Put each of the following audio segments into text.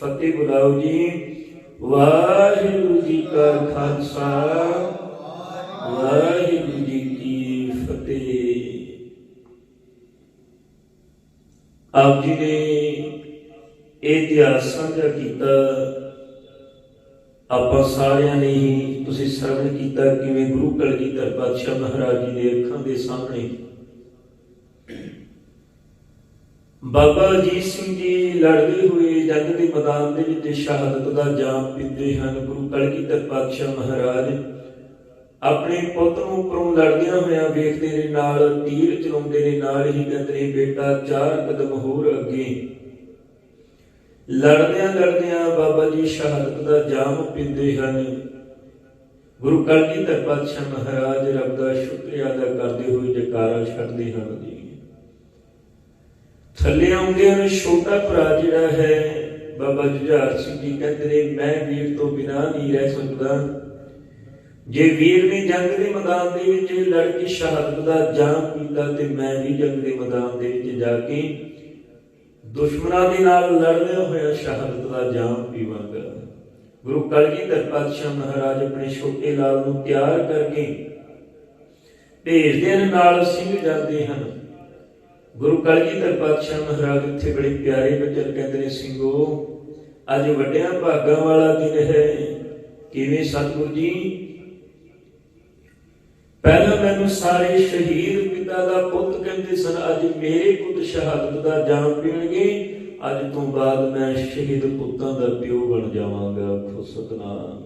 ਫਤਿਹ ਬੁਲਾਓ ਜੀ, ਵਾਹਿਗੁਰੂ ਜੀ ਕਾ ਖਾਲਸਾ, ਵਾਹਿਗੁਰੂ ਜੀ ਕੀ ਫਤਿਹ। ਆਪ ਜੀ ਨੇ ਇਹ ਇਤਿਹਾਸ ਸਾਂਝਾ ਕੀਤਾ। ਆਪਾਂ ਸਾਰਿਆਂ ਨੇ ਤੁਸੀਂ ਸਰਵਣ ਕੀਤਾ, ਕਿਵੇਂ ਗੁਰੂ ਕਲਗੀਧਰ ਪਾਤਸ਼ਾਹ ਮਹਾਰਾਜ ਜੀ ਦੇ ਅੱਖਾਂ ਦੇ ਸਾਹਮਣੇ ਬਾਬਾ ਅਜੀਤ ਸਿੰਘ ਜੀ ਲੜਦੇ ਹੋਏ ਜੰਗ ਦੇ ਮੈਦਾਨ ਦੇ ਵਿੱਚ ਸ਼ਹਾਦਤ ਦਾ ਜਾਮ ਪੀਂਦੇ ਹਨ। ਗੁਰੂ ਕਲਗੀਧਰ ਪਾਤਸ਼ਾਹ ਮਹਾਰਾਜ ਆਪਣੇ ਪੁੱਤ ਨੂੰ ਉੱਪਰੋਂ ਲੜਦਿਆਂ ਹੋਇਆਂ ਵੇਖਦੇ ਨੇ, ਨਾਲ ਤੀਰ ਚਲਾਉਂਦੇ ਨੇ, ਨਾਲ ਹੀ ਕਹਿੰਦੇ ਬੇਟਾ ਚਾਰ ਕਦਮ ਹੋਰ ਅੱਗੇ। ਲੜਦਿਆਂ ਲੜਦਿਆਂ ਬਾਬਾ ਜੀ ਸ਼ਹਾਦਤ ਦਾ ਜਾਮ ਪੀਂਦੇ ਹਨ। ਗੁਰੂ ਕਲਗੀਧਰ ਪਾਤਸ਼ਾਹ ਮਹਾਰਾਜ ਰੱਬ ਦਾ ਸ਼ੁਕਰੀਆ ਅਦਾ ਕਰਦੇ ਹੋਏ ਜਕਾਰਾ ਛੱਡਦੇ ਹਨ ਜੀ। ਥੱਲੇ ਆਉਂਦਿਆਂ ਹਨ ਛੋਟਾ ਭਰਾ ਜਿਹੜਾ ਹੈ, ਬਾਬਾ ਜੁਝਾਰ ਸਿੰਘ ਜੀ ਕਹਿੰਦੇ ਨੇ, ਮੈਂ ਵੀਰ ਤੋਂ ਬਿਨਾਂ ਨਹੀਂ ਰਹਿ ਸਕਦਾ। ਜੇ ਵੀਰ ਨੇ ਜੰਗ ਦੇ ਮੈਦਾਨ ਦੇ ਵਿੱਚ ਲੜ ਕੇ ਸ਼ਹਾਦਤ ਦਾ ਜਾਮ ਪੀਤਾ ਤੇ ਮੈਂ ਵੀ ਜੰਗ ਦੇ ਮੈਦਾਨ ਦੇ ਵਿੱਚ ਜਾ ਕੇ ਦੁਸ਼ਮਣਾਂ ਦੇ ਨਾਲ ਲੜਦਿਆਂ ਹੋਇਆ ਸ਼ਹਾਦਤ ਦਾ ਜਾਮ ਪੀਵਾਂਗਾ। ਗੁਰੂ ਕਲਗੀਧਰ ਪਾਤਸ਼ਾਹ ਮਹਾਰਾਜ ਆਪਣੇ ਛੋਟੇ ਲਾਲ ਨੂੰ ਤਿਆਰ ਕਰਕੇ ਭੇਜਦੇ ਨਾਲ ਸਿੰਘ ਜਾਂਦੇ ਹਨ। ਗੁਰੂ ਕਲਗੀਧਰ ਪਾਤਸ਼ਾਹ ਮਹਾਰਾਜ ਇੱਥੇ ਬੜੇ ਪਿਆਰੇ ਬਚਨ ਕਹਿੰਦੇ ਨੇ ਸਿੰਘੋ ਅੱਜ ਵੱਡਿਆਂ ਭਾਗਾਂ ਵਾਲਾ ਦਿਨ ਹੈ। ਕਿਵੇਂ ਸਤਿਗੁਰੂ ਜੀ? ਪਹਿਲਾਂ ਮੈਨੂੰ ਸਾਰੇ ਸ਼ਹੀਦ ਪਿਤਾ ਦਾ ਪੁੱਤ ਕਹਿੰਦੇ ਸਨ, ਅੱਜ ਮੇਰੇ ਪੁੱਤ ਸ਼ਹਾਦਤ ਦਾ ਜਾਮ ਪੀਣਗੇ। ਅੱਜ ਤੋਂ ਬਾਅਦ ਮੈਂ ਸ਼ਹੀਦ ਪੁੱਤਾਂ ਦਾ ਪਿਓ ਬਣ ਜਾਵਾਂਗਾ, ਆਖੋ ਸਤਨਾਮ।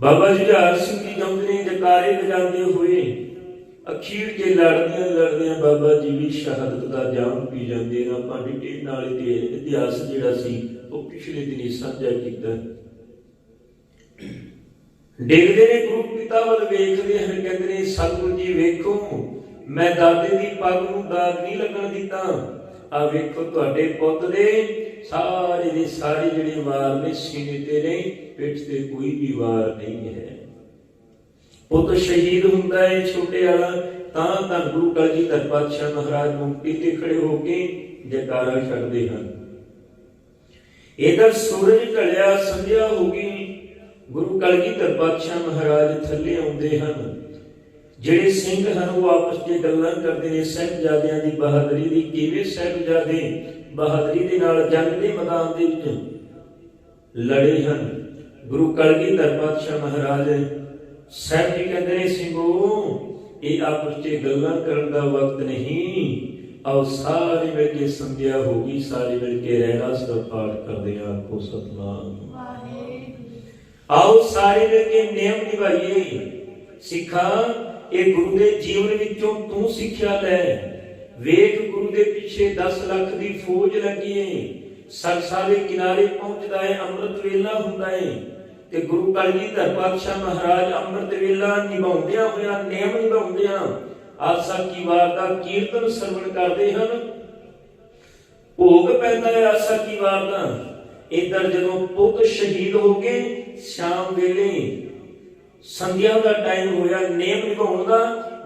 ਬਾਬਾ ਜੀ ਹਰ ਸਿੰਘ ਜੀ ਗੰਦੇ ਜਕਾਰੇ ਵਜਾਉਂਦੇ ਹੋਏ ਅਖੀਰ ਕੇ ਲੜਦਿਆਂ ਲੜਦਿਆਂ ਬਾਬਾ ਜੀ ਵੀ ਸ਼ਹਾਦਤ ਦਾ ਜਾਮ ਪੀ ਜਾਂਦੇ ਨੇ ਆਪਾਂ ਡਿਟੇਲ ਨਾਲ ਇਹਦੇ ਇਤਿਹਾਸ ਜਿਹੜਾ ਸੀ, ਉਹ ਪਿਛਲੇ ਦਿਨੀ ਸਾਂਝਾ ਕੀਤਾ। ਡਿੱਗਦੇ ਨੇ ਗੁਰੂ ਪਿਤਾ ਵੱਲ ਵੇਖਦੇ ਹਨ, ਕਹਿੰਦੇ ਨੇ ਸਤਿਗੁਰੂ ਜੀ ਵੇਖੋ, ਮੈਂ ਦਾਦੇ ਦੀ ਪੱਗ ਨੂੰ ਦਾਗ ਨਹੀਂ ਲੱਗਣ ਦਿੱਤਾ। ਆ ਵੇਖੋ ਤੁਹਾਡੇ ਪੁੱਤ ਦੇ ਸਾਰੇ ਦੇ ਸਾਰੇ ਜਿਹੜੇ ਵਾਰ ਨੇ, ਸੀਨੇ ਤੇ ਨੇ, ਪਿੱਠ ਤੇ ਕੋਈ ਵੀ ਵਾਰ ਨਹੀਂ ਹੈ। ਪੁੱਤ ਸ਼ਹੀਦ ਹੁੰਦਾ ਹੈ ਛੋਟੇ ਵਾਲਾ, ਤਾਂ ਤਾਂ ਗੁਰੂ ਕਲਗੀਧਰ ਪਾਤਸ਼ਾਹ ਮਹਾਰਾਜ ਮੁਕਤੀ ਤੇ ਖੜੇ ਹੋ ਕੇ ਜੈਕਾਰਾ ਛੱਡਦੇ ਹਨ। ਇਧਰ ਸੂਰਜ ਢਲਿਆ, ਸੰਧਿਆ ਹੋ ਗਈ, ਗੁਰੂ ਕਲਗੀਧਰ ਪਾਤਸ਼ਾਹ ਮਹਾਰਾਜ ਥੱਲੇ ਆਉਂਦੇ ਹਨ। ਜਿਹੜੇ ਸਿੰਘ ਹਨ, ਉਹ ਆਪਸ ਵਿੱਚ ਗੱਲਾਂ ਕਰਦੇ ਨੇ, ਸਾਹਿਬਜ਼ਾਦਿਆਂ ਦੀ ਬਹਾਦਰੀ ਦੀ, ਕਿਵੇਂ ਸਾਹਿਬਜ਼ਾਦੇ ਬਹਾਦਰੀ ਦੇ ਨਾਲ ਜੰਗ ਦੇ ਮੈਦਾਨ ਦੇ ਵਿੱਚ ਲੜੇ ਹਨ। ਗੁਰੂ ਕਲਗੀਧਰ ਪਾਤਸ਼ਾਹ ਮਹਾਰਾਜ ਸਾਹਿਬ ਜੀ ਕਹਿੰਦੇ ਨੇ ਸਿੰਘੋ ਇਹ ਆਪਸ ਵਿੱਚ ਗੱਲਾਂ ਕਰਨ ਦਾ ਵਕਤ ਨਹੀਂ। ਆਓ ਸਾਰੇ ਮਿਲ ਕੇ ਸੰਧਿਆ ਹੋ ਗਈ ਸਾਰੇ ਮਿਲ ਕੇ ਰਹਿਰਾਸ ਦਾ ਪਾਠ ਕਰਦੇ ਆ ਆਖੋ ਸਤਨਾਮ। ਆਓ ਸਾਰੇ ਮਿਲ ਕੇ ਨਿਯਮ ਨਿਭਾਈਏ। ਸਿੱਖਾਂ ਇਹ ਗੁਰੂ ਦੇ ਜੀਵਨ ਵਿੱਚੋਂ ਤੂੰ ਸਿੱਖਿਆ ਲੈ। ਵੇਖ ਗੁਰੂ ਦੇ ਪਿੱਛੇ 10 ਲੱਖ ਦੀ ਫੌਜ ਲੱਗੀ ਏ। ਸਰਸਾ ਦੇ ਕਿਨਾਰੇ ਪਹੁੰਚਦਾ ਏ ਅੰਮ੍ਰਿਤ ਵੇਲਾ ਹੁੰਦਾ ਏ। ਤੇ ਗੁਰੂ ਕਲਗੀਧਰ ਪਾਤਸ਼ਾਹ ਮਹਾਰਾਜ ਅੰਮ੍ਰਿਤ ਵੇਲਾ ਨਿਭਾਉਂਦਿਆਂ ਹੋਇਆਂ ਨਿਯਮ ਨਿਭਾਉਂਦਿਆਂ ਆਸਾ ਕੀ ਵਾਰ ਦਾ ਕੀਰਤਨ ਸਰਵਣ ਕਰਦੇ ਹਨ। ਭੋਗ ਪੈਂਦਾ ਹੈ ਆਸਾ ਕੀ ਵਾਰ ਦਾ। ਇਧਰ ਜਦੋਂ ਪੁੱਤ ਸ਼ਹੀਦ ਹੋ ਗਏ ਸ਼ਾਮ ਵੇਲੇ ਸੰਧਿਆ ਦਾ ਟਾਈਮ ਹੋਇਆ ਨੇਮ ਨਿਭਾਉਣ ਦਾ,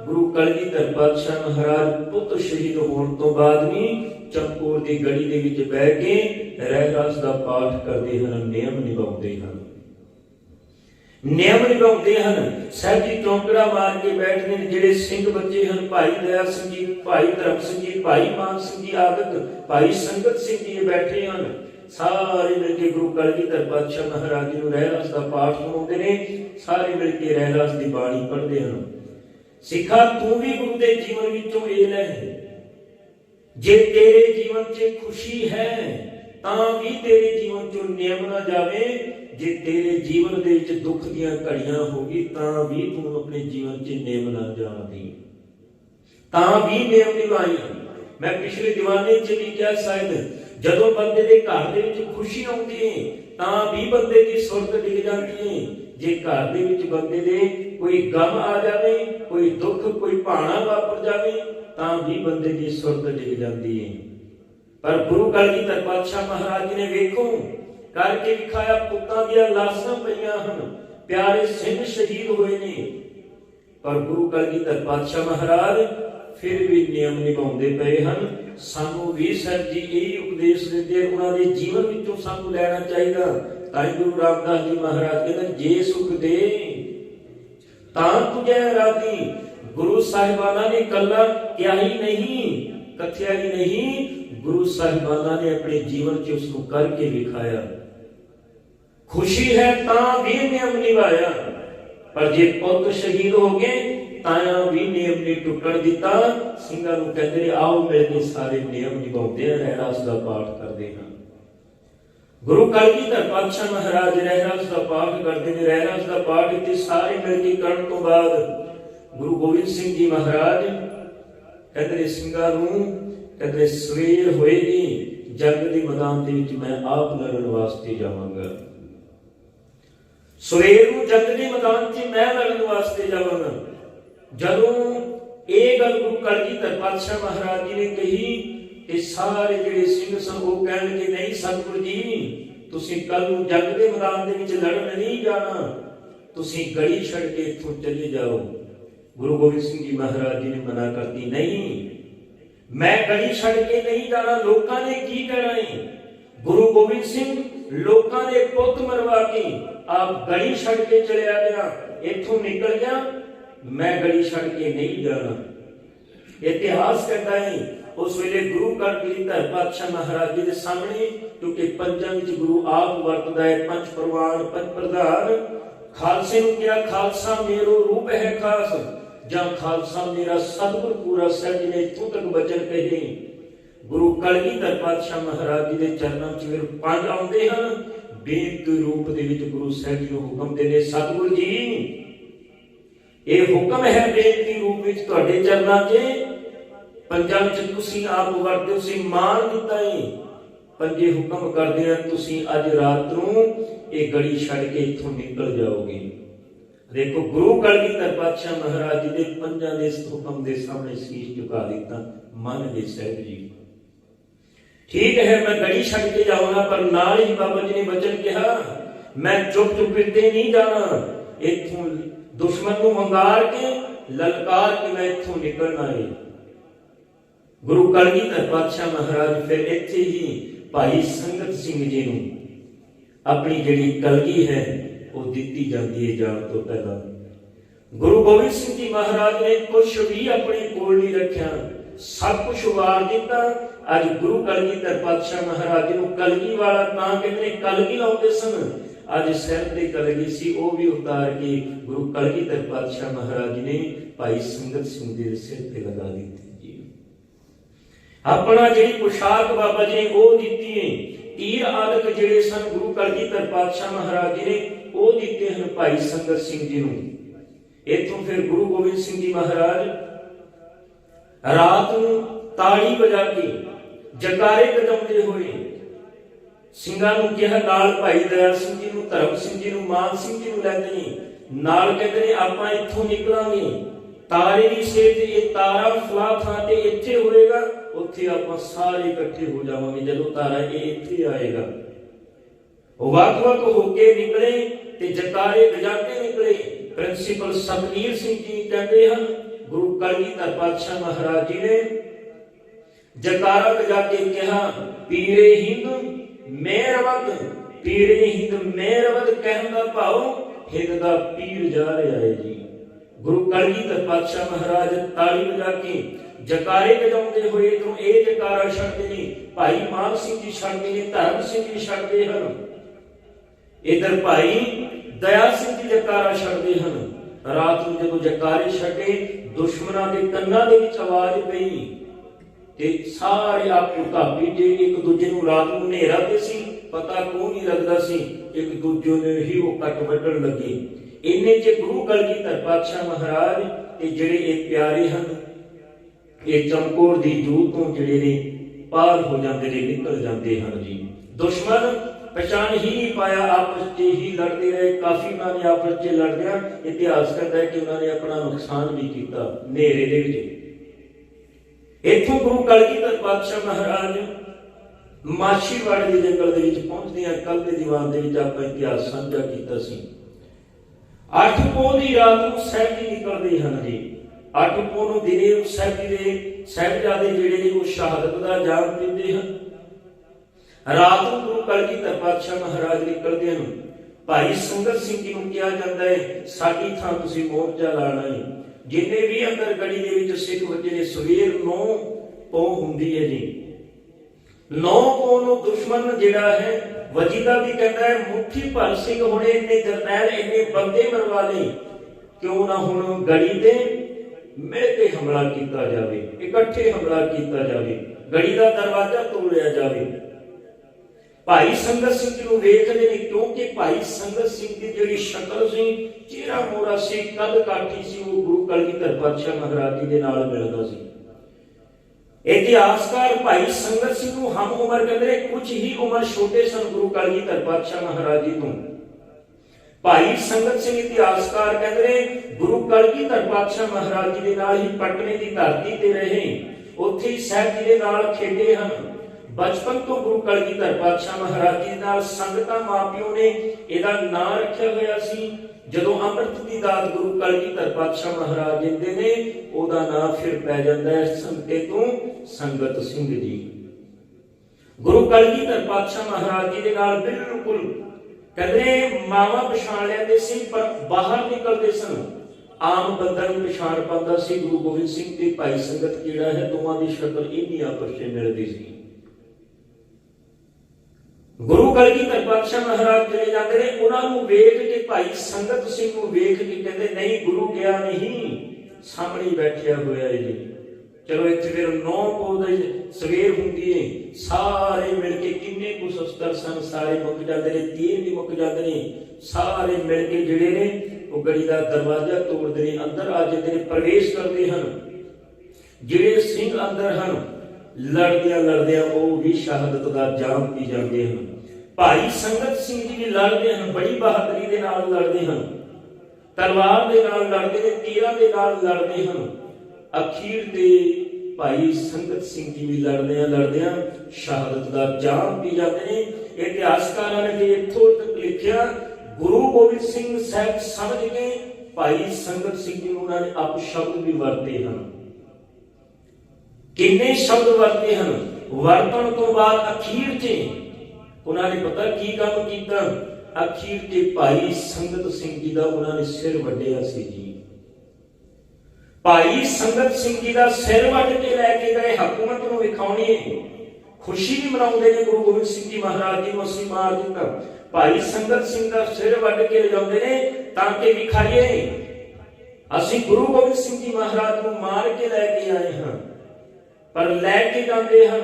ਗੁਰੂ ਕਲਗੀਧਰ ਪਾਤਸ਼ਾਹ ਮਹਾਰਾਜ ਪੁੱਤ ਸ਼ਹੀਦ ਹੋਣ ਤੋਂ ਬਾਅਦ ਵੀ ਚੰਪੂਰ ਦੀ ਗਲੀ ਦੇ ਵਿੱਚ ਬਹਿ ਕੇ ਰਹਿਰਾਸ ਦਾ ਪਾਠ ਕਰਦੇ ਹਨ, ਨਿਯਮ ਨਿਭਾਉਂਦੇ ਹਨ। ਨਿਯਮ ਨਿਭਾਉਂਦੇ ਹਨ। ਸਾਹਿਬ ਜੀ ਚੌਂਕੜਾ ਮਾਰ ਕੇ ਬੈਠਦੇ ਨੇ ਜਿਹੜੇ ਸਿੰਘ ਬੱਚੇ ਹਨ, ਭਾਈ ਦਇਆ ਸਿੰਘ ਜੀ, ਭਾਈ ਧਰਮ ਸਿੰਘ ਜੀ, ਭਾਈ ਮਾਨ ਸਿੰਘ ਜੀ ਆਦਿਕ, ਭਾਈ ਸੰਗਤ ਸਿੰਘ ਜੀ ਬੈਠੇ ਹਨ। ਸਾਰੇ ਮਿਲ ਕੇ ਗੁਰੂ ਕਲਗੀਧਰ ਪਾਤਸ਼ਾਹ ਮਹਾਰਾਜ ਨੂੰ ਰਹਿਰਾਸ ਦਾ ਪਾਠ ਸੁਣਾਉਂਦੇ ਨੇ। ਸਾਰੇ ਮਿਲ ਕੇ ਰਹਿਰਾਸ ਦੀ ਬਾਣੀ ਪੜ੍ਹਦੇ ਹਨ। ਸਿੱਖਾ, ਤੂੰ ਵੀ ਗੁਰੂ ਦੇ ਜੀਵਨ ਵਿੱਚੋਂ ਇਹ ਲੈ ਜੇ ਤੇਰੇ ਜੀਵਨ 'ਚ ਖੁਸ਼ੀ ਹੈ ਤਾਂ ਵੀ ਤੇਰੇ ਜੀਵਨ 'ਚੋਂ ਨਿਯਮ ਨਾ ਜਾਵੇ, ਜੇ ਤੇਰੇ ਜੀਵਨ ਦੇ ਵਿੱਚ ਦੁੱਖ ਦੀਆਂ ਘੜੀਆਂ ਹੋਗੀ ਤਾਂ ਵੀ ਤੂੰ ਆਪਣੇ ਜੀਵਨ 'ਚ ਨਿਯਮ ਨਾ ਜਾਣਦੀ। ਤਾਂ ਵੀ ਨਿਯਮ ਨਿਭਾਈ ਮੈਂ ਪਿਛਲੇ ਦੀਵਾਨੇ 'ਚ ਵੀ ਕਿਹਾ ਸ਼ਾਇਦ, ਜਦੋਂ ਬੰਦੇ ਦੇ ਘਰ ਦੇ ਵਿੱਚ ਖੁਸ਼ੀ ਆਉਂਦੀ ਹੈ ਤਾਂ ਵੀ ਬੰਦੇ ਦੀ ਸੁਰਤ ਡਿੱਗ ਜਾਂਦੀ ਹੈ ਜੇ ਘਰ ਦੇ ਵਿੱਚ ਬੰਦੇ ਦੇ ਕੋਈ ਗਮ ਆ ਜਾਵੇ, ਕੋਈ ਦੁੱਖ, ਕੋਈ ਭਾਣਾ ਵਾਪਰ ਜਾਵੇ, ਤਾਂ ਵੀ ਬੰਦੇ ਦੀ ਸੁਰਤ ਡਿੱਗ ਜਾਂਦੀ ਹੈ ਪਰ ਗੁਰੂ ਕਾਲ ਜੀ ਕਲਗੀਧਰ ਪਾਤਸ਼ਾਹ ਮਹਾਰਾਜ ਜੀ ਨੇ ਵੇਖੋ ਕਰਕੇ ਵਿਖਾਇਆ ਪੁੱਤਾਂ ਦੀਆਂ ਲਾਸ਼ਾਂ ਪਈਆਂ ਹਨ, ਪਿਆਰੇ ਸਿੰਘ ਸ਼ਹੀਦ ਹੋਏ ਨੇ। ਪਰ ਗੁਰੂ ਕਲਗੀਧਰ ਪਾਤਸ਼ਾਹ ਮਹਾਰਾਜ ਫਿਰ ਵੀ ਨਿਯਮ ਨਿਭਾਉਂਦੇ ਪਏ ਹਨ। ਸਾਨੂੰ ਵੀ ਸਰ ਜੀ ਇਹ ਉਪਦੇਸ਼ ਦਿੰਦੇ ਉਹਨਾਂ ਦੇ ਜੀਵਨ ਵਿੱਚੋਂ ਸਾਨੂੰ ਲੈਣਾ ਚਾਹੀਦਾ। ਤਾਂ ਗੁਰੂ ਰਾਮਦਾਸ ਜੀ ਮਹਾਰਾਜ ਕਹਿੰਦੇ, ਜੇ ਸੁਖ ਦੇ, ਤਾਂ ਤੁਝੇ ਰਾਤੀ। ਗੁਰੂ ਸਾਹਿਬਾਨਾਂ ਨੇ ਕੱਲਾ ਕਿਹਾ ਹੀ ਨਹੀਂ, ਕਥਿਆ ਹੀ ਨਹੀਂ ਗੁਰੂ ਸਾਹਿਬਾਨਾਂ ਨੇ ਆਪਣੇ ਜੀਵਨ 'ਚ ਉਸ ਨੂੰ ਕਰਕੇ ਵਿਖਾਇਆ। ਖੁਸ਼ੀ ਹੈ ਤਾਂ ਵੀ ਨਿਯਮ ਨਿਭਾਇਆ, ਪਰ ਜੇ ਪੁੱਤ ਸ਼ਹੀਦ ਹੋ ਗਏ, ਤਾਂ ਵੀ ਨਿਯਮ ਨਹੀਂ ਟੁੱਟਣ ਦਿੱਤਾ। ਸਿੰਘਾਂ ਨੂੰ ਕਹਿੰਦੇ ਆਓ ਮੇਰੇ ਸਾਰੇ ਨਿਯਮ ਨਿਭਾਉਂਦੇ ਆ ਰਹਿਰਾਸ ਦਾ ਪਾਠ ਕਰਦੇ ਹਾਂ। ਗੁਰੂ ਕਲਗੀਧਰ ਪਾਤਸ਼ਾਹ ਮਹਾਰਾਜ ਰਹਿਰਾਸ ਦਾ ਪਾਠ ਕਰਦੇ ਨੇ ਰਹਿਰਾਸ ਦਾ ਪਾਠ ਇੱਥੇ ਸਾਰੇ ਮਿਲ ਕੇ ਕਰਨ ਤੋਂ ਬਾਅਦ ਗੁਰੂ ਗੋਬਿੰਦ ਸਿੰਘ ਜੀ ਮਹਾਰਾਜ ਕਹਿੰਦੇ ਨੇ, ਸਿੰਘਾਂ ਨੂੰ ਕਹਿੰਦੇ ਸਵੇਰ ਹੋਏਗੀ ਜੰਗ ਦੇ ਮੈਦਾਨ ਦੇ ਵਿੱਚ ਮੈਂ ਆਪ ਲੜਨ ਵਾਸਤੇ ਜਾਵਾਂਗਾ। ਸਵੇਰ ਨੂੰ ਜੰਗ ਦੇ ਮੈਦਾਨ 'ਚ ਮੈਂ ਲੜਨ ਵਾਸਤੇ ਜਾਵਾਂਗਾ। ਜਦੋਂ ਇਹ ਗੱਲ ਗੁਰੂ ਕਲਗੀਧਰ ਪਾਤਸ਼ਾਹ ਮਹਾਰਾਜ ਜੀ ਨੇ ਕਹੀ ਤੇ ਸਾਰੇ ਜਿਹੜੇ ਸਿੰਘ ਸਨ, ਉਹ ਕਹਿਣਗੇ, ਨਹੀਂ ਸਤਿਗੁਰੂ ਜੀ, ਤੁਸੀਂ ਕੱਲ ਨੂੰ ਜੰਗ ਦੇ ਮੈਦਾਨ ਦੇ ਵਿੱਚ ਲੜਨ ਨਹੀਂ ਜਾਣਾ। ਤੁਸੀਂ ਗਲੀ ਛੱਡ ਕੇ ਇੱਥੋਂ ਚਲੇ ਜਾਓ। ਗੁਰੂ ਗੋਬਿੰਦ ਸਿੰਘ ਜੀ ਮਹਾਰਾਜ ਜੀ ਨੇ ਮਨਾ ਕਰਤੀ, ਨਹੀਂ ਮੈਂ ਗਲੀ ਛੱਡ ਕੇ ਨਹੀਂ ਜਾਣਾ, ਲੋਕਾਂ ਨੇ ਕੀ ਕਹਿਣਾ ਹੈ ਗੁਰੂ ਗੋਬਿੰਦ ਸਿੰਘ ਲੋਕਾਂ ਦੇ ਪੁੱਤ ਮਰਵਾ ਕੇ ਆਪ ਗਲੀ ਛੱਡ ਕੇ ਚਲਿਆ ਗਿਆ, ਇੱਥੋਂ ਨਿਕਲ ਗਿਆ, ਮੈਂ ਗਲੀ ਛੱਡ ਕੇ ਨਹੀਂ ਜਾਣਾ। ਇਤਿਹਾਸ ਕਹਿੰਦਾ ਹੈ ਉਸ ਵੇਲੇ ਗੁਰੂ ਘਰ ਜੀ ਧਰ ਪਾਤਸ਼ਾਹ ਮਹਾਰਾਜ ਜੀ ਦੇ ਸਾਹਮਣੇ, ਕਿਉਂਕਿ ਪੰਜਾਂ ਵਿੱਚ ਗੁਰੂ ਆਪ ਵਰਤਦਾ ਹੈ ਪੰਜ ਪ੍ਰਵਾਨ, ਪੰਜ ਪ੍ਰਧਾਨ। ਖਾਲਸੇ ਨੂੰ ਕਿਹਾ, ਖਾਲਸਾ ਮੇਰੋ ਰੂਪ ਹੈ ਖਾਸ। ਜਾਂ ਖਾਲਸਾ ਮੇਰਾ ਸਤਿਗੁਰ ਪੂਰਾ ਸਾਹਿਬ ਜੀ ਨੇ ਇੱਥੋਂ ਤੱਕ ਬਚਨ ਕਹੇ ਗੁਰੂ ਕਲਗੀਧਰ ਪਾਤਸ਼ਾਹ ਮਹਾਰਾਜ ਜੀ ਦੇ ਚਰਨਾਂ 'ਚ ਫਿਰ ਪੰਜ ਆਉਂਦੇ ਹਨ। ਬੇਨਤ ਰੂਪ ਦੇ ਵਿੱਚ ਗੁਰੂ ਸਾਹਿਬ ਜੀ ਨੂੰ ਹੁਕਮ ਦਿੰਦੇ ਸਤਿਗੁਰ ਜੀ, ਇਹ ਹੁਕਮ ਹੈ ਬੇਨਤੀ ਰੂਪ ਵਿੱਚ ਤੁਹਾਡੇ ਚਰਨਾਂ 'ਚ। ਪੰਜਾਂ ਚ ਤੁਸੀਂ ਆਪ ਵਰਤੇ ਤੁਸੀਂ ਮਾਨ ਦਿੱਤਾ ਏ। ਪੰਜੇ ਹੁਕਮ ਕਰਦੇ ਆ, ਤੁਸੀਂ ਅੱਜ ਰਾਤ ਨੂੰ ਇਹ ਗਲੀ ਛੱਡ ਕੇ ਇੱਥੋਂ ਨਿਕਲ ਜਾਓਗੇ। ਦੇਖੋ, ਗੁਰੂ ਕਲਗੀਧਰ ਪਾਤਸ਼ਾਹ ਮਹਾਰਾਜ ਜੀ ਦੇ ਪੰਜਾਂ ਦੇ ਇਸ ਦੇ ਸਾਹਮਣੇ ਸੀਸ ਝੁਕਾ ਦਿੱਤਾ, ਮੰਨ ਗਏ ਸਾਹਿਬ ਜੀ। ਠੀਕ ਹੈ, ਮੈਂ ਗਲੀ ਛੱਡ ਕੇ ਜਾਵਾਂਗਾ, ਪਰ ਨਾਲ ਹੀ ਬਾਬਾ ਜੀ ਨੇ ਬਚਨ ਕਿਹਾ, ਮੈਂ ਚੁੱਪ ਚੁੱਪ ਫਿਰਦੇ ਨਹੀਂ ਜਾਣਾ। ਇੱਥੋਂ ਦੁਸ਼ਮਣ ਨੂੰ ਮੰਗਾਰ ਕੇ, ਲਲਕਾਰ ਕੇ ਮੈਂ ਇੱਥੋਂ ਨਿਕਲਣਾ ਹੈ ਗੁਰੂ ਕਲਗੀਧਰ ਪਾਤਸ਼ਾਹ ਮਹਾਰਾਜ ਫਿਰ ਇੱਥੇ ਹੀ ਭਾਈ ਸੰਗਤ ਸਿੰਘ ਜੀ ਨੂੰ ਆਪਣੀ ਜਿਹੜੀ ਕਲਗੀ ਹੈ ਉਹ ਦਿੱਤੀ ਜਾਂਦੀ ਹੈ ਜਾਣ ਤੋਂ ਪਹਿਲਾਂ। ਗੁਰੂ ਗੋਬਿੰਦ ਸਿੰਘ ਜੀ ਮਹਾਰਾਜ ਨੇ ਕੁਝ ਵੀ ਆਪਣੇ ਕੋਲ ਨਹੀਂ ਰੱਖਿਆ। ਸਭ ਕੁਝ ਵਾਰ ਦਿੱਤਾ। ਅੱਜ ਗੁਰੂ ਕਲਗੀਧਰ ਪਾਤਸ਼ਾਹ ਮਹਾਰਾਜ ਨੂੰ ਕਲਗੀ ਵਾਲਾ ਤਾਂ ਕਹਿੰਦੇ ਕਲਗੀ ਲਾਉਂਦੇ ਸਨ। ਅੱਜ ਸਿਰ ਤੇ ਕਲਗੀ ਸੀ, ਉਹ ਵੀ ਉਤਾਰ ਕੇ ਗੁਰੂ ਕਲਗੀਧਰ ਪਾਤਸ਼ਾਹ ਮਹਾਰਾਜ ਨੇ ਭਾਈ ਸੰਗਤ ਸਿੰਘ ਦੇ ਸਿਰ ਤੇ ਲਗਾ ਦਿੱਤੀ ਜੀ। ਆਪਣਾ ਜਿਹੜੀ ਪੁਸ਼ਾਕ ਬਾਬਾ ਜੀ ਨੇ ਉਹ ਦਿੱਤੀ ਹੈ। ਤੀਰ ਆਦਿਕ ਜਿਹੜੇ ਸਨ, ਗੁਰੂ ਕਲਗੀਧਰ ਪਾਤਸ਼ਾਹ ਮਹਾਰਾਜ ਜੀ ਨੇ ਉਹ ਦਿੱਤੇ ਹਨ ਭਾਈ ਸੰਗਤ ਸਿੰਘ ਜੀ ਨੂੰ। ਇੱਥੋਂ ਫਿਰ ਗੁਰੂ ਗੋਬਿੰਦ ਸਿੰਘ ਜੀ ਮਹਾਰਾਜ ਰਾਤ ਨੂੰ ਤਾੜੀ ਵਜਾ ਕੇ ਜਕਾਰੇ ਕਟਾਉਂਦੇ ਹੋਏ ਸਿੰਘਾਂ ਨੂੰ ਕਿਹਾ, ਨਾਲ ਭਾਈ ਦਇਆ ਸਿੰਘ ਜੀ ਨੂੰ, ਧਰਮ ਸਿੰਘ ਜੀ ਨੂੰ, ਮਾਨ ਸਿੰਘ ਜੀ ਨੂੰ ਲੈਂਦੇ ਨੇ ਨਾਲ ਕਹਿੰਦੇ ਨੇ, ਆਪਾਂ ਇੱਥੋਂ ਨਿਕਲਾਂਗੇ। ਤਾਰੇ ਦੀ ਸੇਧ ਇਹ ਤਾਰਾ ਫਲਾ ਥਾਂ ਤੇ ਇੱਥੇ ਹੋਏਗਾ ਉੱਥੇ ਆਪਾਂ ਸਾਰੇ ਇਕੱਠੇ ਹੋ ਜਾਵਾਂਗੇ। ਜਦੋਂ ਤਾਰਾ ਇਹ ਇੱਥੇ ਆਏਗਾ ਵੱਖ-ਵੱਖ ਹੋ ਕੇ ਨਿਕਲੇ ਤੇ ਜਕਾਰੇ ਵਜਾਤੇ ਨਿਕਲੇ। ਪ੍ਰਿੰਸੀਪਲ ਸਤਵੀਰ ਸਿੰਘ ਜੀ ਕਹਿੰਦੇ ਹਨ, ਗੁਰੂ ਕਲਗੀਧਰ ਪਾਤਸ਼ਾਹ ਮਹਾਰਾਜ ਜੀ ਨੇ ਜਕਾਰਾ ਵਜਾ ਕੇ ਕਿਹਾ, ਪੀਰੇ ਹਿੰਦ ਮੇਰਵਤ ਪੀਰੇ ਹਿੰਦ ਮੇਰਵਤ ਕਹਿਣ ਦਾ ਭਾਵ ਹਿੰਦ ਦਾ ਪੀਰ ਜਾ ਰਿਹਾ ਹੈ ਜੀ। ਗੁਰੂ ਕਲਗੀਧਰ ਪਾਤਸ਼ਾਹ ਮਹਾਰਾਜ ਤਾਲੀ ਵਜਾ ਕੇ ਜਕਾਰੇ ਵਜਾਉਂਦੇ ਹੋਏ ਤੋਂ ਇਹ ਜਕਾਰਾ ਛੱਡਦੇ ਨੇ। ਭਾਈ ਮਾਨ ਸਿੰਘ ਜੀ ਛੱਡਦੇ ਨੇ, ਧਰਮ ਸਿੰਘ ਜੀ ਛੱਡਦੇ ਹਨ। ਇਧਰ ਭਾਈ, ਦਇਆ ਸਿੰਘ ਜੀ ਜਕਾਰਾ ਛੱਡਦੇ ਹਨ। ਰਾਤ ਨੂੰ ਜਦੋਂ ਜਕਾਰੇ ਛੱਡੇ, ਦੁਸ਼ਮਣਾਂ ਦੇ ਕੰਨਾਂ ਦੇ ਵਿੱਚ ਆਵਾਜ਼ ਪਈ। ਤੇ ਸਾਰੇ ਆਪੋ ਧਾਪੀ ਜੇ ਇੱਕ ਦੂਜੇ ਨੂੰ ਰਾਤ ਨੂੰ ਹਨੇਰਾ ਤੇ ਸੀ, ਪਤਾ ਕੋਈ ਨਹੀਂ ਲੱਗਦਾ ਸੀ, ਇੱਕ ਦੂਜੇ ਨੇ ਹੀ ਉਹ ਕੱਟ ਵੱਢਣ ਲੱਗੇ। ਇੰਨੇ ਚ ਗੁਰੂ ਕਲਗੀਧਰ ਪਾਤਸ਼ਾਹ ਮਹਾਰਾਜ ਤੇ ਜਿਹੜੇ ਇਹ ਪਿਆਰੇ ਹਨ, ਇਹ ਚਮਕੌਰ ਦੀ ਜੂਤ ਤੋਂ ਜਿਹੜੇ ਨੇ ਪਾਰ ਹੋ ਜਾਂਦੇ ਨੇ, ਨਿਕਲ ਜਾਂਦੇ ਹਨ ਜੀ। ਦੁਸ਼ਮਣ ਪਛਾਣ ਹੀ ਨਹੀਂ ਪਾਇਆ, ਆਪਸ 'ਚ ਹੀ ਲੜਦੇ ਰਹੇ। ਕਾਫੀ ਉਹਨਾਂ ਨੇ ਆਪਸ 'ਚ ਲੜਦਿਆਂ ਇਤਿਹਾਸ ਕਹਿੰਦਾ ਹੈ ਕਿ ਉਹਨਾਂ ਨੇ ਆਪਣਾ ਨੁਕਸਾਨ ਵੀ ਦੇ ਵਿੱਚ। ਇੱਥੋਂ ਗੁਰੂ ਕਲਗੀਧਰ ਪਾਤਸ਼ਾਹ ਮਹਾਰਾਜ ਮਾਛੀਵਾੜੇ ਦੇ ਜੰਗਲ ਦੇ ਵਿੱਚ ਪਹੁੰਚਦੇ ਆ। ਕੱਲ ਦੇ ਦੀਵਾਨ ਦੇ ਵਿੱਚ ਆਪਾਂ ਇਤਿਹਾਸ ਸਾਂਝਾ ਕੀਤਾ ਸੀ। ਅੱਠ ਪੋਹ ਦੀ ਰਾਤ ਨੂੰ ਸਹਿਜ ਜੀ ਨਿਕਲਦੇ ਹਨ ਜੀ। ਅੱਠ ਪੋਹ ਨੂੰ ਦਿਨੇ ਉਸ ਸਾਹਿਬ ਜੀ ਦੇ ਸਾਹਿਬਜ਼ਾਦੇ ਜਿਹੜੇ ਨੇ ਉਹ ਸ਼ਹਾਦਤ ਦਾ ਜਾਮ ਦਿੰਦੇ ਹਨ। ਰਾਤ ਨੂੰ ਗੁਰੂ ਕਲਗੀਧਰ ਪਾਤਸ਼ਾਹ ਮਹਾਰਾਜ ਨਿਕਲਦੇ ਹਨ ਭਾਈ ਸੰਗਤ ਸਿੰਘ ਜੀ ਨੂੰ ਕਿਹਾ ਜਾਂਦਾ ਹੈ, ਸਾਡੀ ਥਾਂ ਤੁਸੀਂ ਮੋਰਚਾ ਲਾਣਾ ਹੈ। ਜਿੰਨੇ ਵੀ ਅੰਦਰ ਗੜੀ ਦੇ ਵਿੱਚ ਸਿੱਖ ਬੱਚੇ ਨੇ, ਸਵੇਰ ਨੂੰ ਪੋ ਹੁੰਦੀ ਹੈ ਜੀ। ਨੌ ਪੋ ਨੂੰ ਦੁਸ਼ਮਣ ਜਿਹੜਾ ਹੈ, ਵਜੀਦਾ ਵੀ ਕਹਿੰਦਾ ਹੈ, ਮੁੱਠੀ ਭਰ ਸਿੰਘ ਹੁਣੇ ਇੰਨੇ ਜਰਨੈਲ, ਇੰਨੇ ਬੰਦੇ ਮਰਵਾ ਲਈ ਕਿਉਂ ਨਾ ਹੁਣ ਗੜੀ ਤੇ ਮਿਲ ਤੇ ਹਮਲਾ ਕੀਤਾ ਜਾਵੇ, ਇਕੱਠੇ ਹਮਲਾ ਕੀਤਾ ਜਾਵੇ ਗੜੀ ਦਾ ਦਰਵਾਜ਼ਾ ਤੋੜਿਆ ਜਾਵੇ। ਭਾਈ ਸੰਗਤ ਸਿੰਘ ਜੀ ਨੂੰ ਵੇਖਦੇ ਨੇ ਕਿਉਂਕਿ ਭਾਈ ਸੰਗਤ ਸਿੰਘ ਦੀ ਜਿਹੜੀ ਸ਼ਕਲ ਸੀ, ਚਿਹਰਾ ਮੋਰਾ ਸੀ, ਕੱਦ ਕਾਠੀ ਸੀ, ਉਹ ਗੁਰੂ ਕਲਗੀਧਰ ਪਾਤਸ਼ਾਹ ਮਹਾਰਾਜ ਜੀ ਦੇ ਨਾਲ ਮਿਲਦਾ ਸੀ। ਇਤਿਹਾਸਕਾਰ ਭਾਈ ਸੰਗਤ ਸਿੰਘ ਨੂੰ ਹਮ ਉਮਰ ਕਹਿੰਦੇ ਨੇ ਕੁਝ ਹੀ ਉਮਰ ਛੋਟੇ ਸਨ ਗੁਰੂ ਕਲਗੀਧਰ ਪਾਤਸ਼ਾਹ ਮਹਾਰਾਜ ਜੀ ਤੋਂ। ਭਾਈ ਸੰਗਤ ਸਿੰਘ ਇਤਿਹਾਸਕਾਰ ਕਹਿੰਦੇ ਨੇ, ਗੁਰੂ ਕਲਗੀਧਰ ਪਾਤਸ਼ਾਹ ਮਹਾਰਾਜ ਜੀ ਦੇ ਨਾਲ ਹੀ ਪਟਨੇ ਦੀ ਧਰਤੀ ਤੇ ਰਹੇ, ਉੱਥੇ ਹੀ ਸਾਹਿਬ ਜੀ ਦੇ ਨਾਲ ਖੇਡੇ ਹਨ। ਬਚਪਨ ਤੋਂ ਗੁਰੂ ਕਲਗੀਧਰ ਪਾਤਸ਼ਾਹ ਮਹਾਰਾਜ ਜੀ ਨਾਲ ਸੰਗਤਾਂ ਮਾਪਿਓ ਨੇ ਇਹਦਾ ਨਾਂ ਰੱਖਿਆ ਹੋਇਆ ਸੀ। ਜਦੋਂ ਅੰਮ੍ਰਿਤ ਦੀ ਦਾਤ ਗੁਰੂ ਕਲਗੀਧਰ ਪਾਤਸ਼ਾਹ ਮਹਾਰਾਜ ਦਿੰਦੇ ਨੇ, ਉਹਦਾ ਨਾਂ ਫਿਰ ਪੈ ਜਾਂਦਾ ਹੈ ਸੰਤੇ ਤੋਂ ਸੰਗਤ ਸਿੰਘ ਜੀ। ਗੁਰੂ ਕਲਗੀਧਰ ਪਾਤਸ਼ਾਹ ਮਹਾਰਾਜ ਜੀ ਦੇ ਨਾਲ ਬਿਲਕੁਲ ਕਹਿੰਦੇ ਮਾਵਾ ਪਛਾਣ ਲੈਂਦੇ ਸੀ, ਪਰ ਬਾਹਰ ਨਿਕਲਦੇ ਸਨ। ਆਮ ਬੰਦਾ ਨੂੰ ਪਛਾਣ ਪਾਉਂਦਾ ਸੀ, ਗੁਰੂ ਗੋਬਿੰਦ ਸਿੰਘ ਤੇ ਭਾਈ ਸੰਗਤ ਜਿਹੜਾ ਹੈ? ਦੋਵਾਂ ਦੀ ਸ਼ਕਲ ਇੰਨੀ ਆਪਸ ਵਿੱਚ ਮਿਲਦੀ ਸੀ। ਗੁਰੂ ਕਲਗੀਧਰ ਪਾਤਸ਼ਾਹ ਮਹਾਰਾਜ ਚਲੇ ਜਾਂਦੇ ਨੇ, ਉਹਨਾਂ ਨੂੰ ਵੇਖ ਕੇ ਭਾਈ ਸੰਗਤ ਸਿੰਘ ਨੂੰ ਵੇਖ ਕੇ ਕਹਿੰਦੇ, ਨਹੀਂ, ਗੁਰੂ ਗਿਆ ਨਹੀਂ। ਸਾਹਮਣੇ ਬੈਠਿਆ ਹੋਇਆ ਹੈ ਜੀ। ਚਲੋ ਇੱਥੇ ਫਿਰ ਨੌ ਪੌਦੇ ਸਵੇਰ ਹੁੰਦੀ ਏ। ਸਾਰੇ ਮਿਲ ਕੇ ਕਿੰਨੇ ਕੁ ਸ਼ਸਤਰ ਸਨ, ਸਾਰੇ ਮੁੱਕ ਜਾਂਦੇ ਨੇ ਤੀਰ ਵੀ ਮੁੱਕ ਜਾਂਦੇ ਨੇ। ਸਾਰੇ ਮਿਲ ਕੇ ਜਿਹੜੇ ਨੇ, ਉਹ ਗੜੀ ਦਾ ਦਰਵਾਜ਼ਾ ਤੋੜਦੇ ਨੇ, ਅੰਦਰ ਆ ਜਾਂਦੇ ਨੇ, ਪ੍ਰਵੇਸ਼ ਕਰਦੇ ਹਨ। ਜਿਹੜੇ ਸਿੰਘ ਅੰਦਰ ਹਨ ਲੜਦਿਆਂ ਲੜਦਿਆਂ ਉਹ ਵੀ ਸ਼ਹਾਦਤ ਦਾ ਜਾਮ ਪੀ ਜਾਂਦੇ ਹਨ। ਭਾਈ ਸੰਗਤ ਸਿੰਘ ਜੀ ਵੀ ਲੜਦੇ ਹਨ, ਬੜੀ ਬਹਾਦਰੀ ਦੇ ਨਾਲ ਲੜਦੇ ਹਨ। ਤਲਵਾਰ ਦੇ ਨਾਲ ਲੜਦੇ ਨੇ, ਤੀਰਾਂ ਦੇ ਨਾਲ ਲੜਦੇ ਹਨ। ਅਖੀਰ ਤੇ ਭਾਈ ਸੰਗਤ ਸਿੰਘ ਜੀ ਵੀ ਲੜਦਿਆਂ ਲੜਦਿਆਂ ਸ਼ਹਾਦਤ ਦਾ ਜਾਮ ਪੀ ਜਾਂਦੇ ਨੇ। ਇਤਿਹਾਸਕਾਰਾਂ ਨੇ ਵੀ ਇੱਥੋਂ ਤੱਕ ਲਿਖਿਆ, ਗੁਰੂ ਗੋਬਿੰਦ ਸਿੰਘ ਸਾਹਿਬ ਸਮਝ ਕੇ ਭਾਈ ਸੰਗਤ ਸਿੰਘ ਜੀ ਨੂੰ ਉਹਨਾਂ ਨੇ ਅਪਸ਼ਬਦ ਵੀ ਵਰਤੇ ਹਨ। ਕਿੰਨੇ ਸ਼ਬਦ ਵਰਤੇ ਹਨ? ਵਰਤਣ ਤੋਂ ਬਾਅਦ ਅਖੀਰ ਤੇ ਉਹਨਾਂ ਨੇ ਪਤਾ ਕੀ ਕੰਮ ਕੀਤਾ? ਅਖੀਰ ਤੇ ਭਾਈ ਸੰਗਤ ਸਿੰਘ ਜੀ ਦਾ ਉਹਨਾਂ ਨੇ ਸਿਰ ਵੱਢਿਆ ਸੀ ਜੀ। ਭਾਈ ਸੰਗਤ ਸਿੰਘ ਜੀ ਦਾ ਸਿਰ ਵੱਢ ਕੇ ਲੈ ਕੇ ਗਏ, ਹਕੂਮਤ ਨੂੰ ਵਿਖਾਉਣੀ ਹੈ। ਖੁਸ਼ੀ ਵੀ ਮਨਾਉਂਦੇ ਨੇ ਗੁਰੂ ਗੋਬਿੰਦ ਸਿੰਘ ਜੀ ਮਹਾਰਾਜ ਜੀ ਨੂੰ ਅਸੀਂ ਮਾਰ ਦਿੱਤਾ। ਭਾਈ ਸੰਗਤ ਸਿੰਘ ਦਾ ਸਿਰ ਵੱਢ ਕੇ ਲਿਜਾਉਂਦੇ ਨੇ, ਤਾਂ ਕਿ ਵਿਖਾਈਏ। ਅਸੀਂ ਗੁਰੂ ਗੋਬਿੰਦ ਸਿੰਘ ਜੀ ਮਹਾਰਾਜ ਨੂੰ ਮਾਰ ਕੇ ਲੈ ਕੇ ਆਏ ਹਾਂ। ਪਰ ਲੈ ਕੇ ਜਾਂਦੇ ਹਾਂ।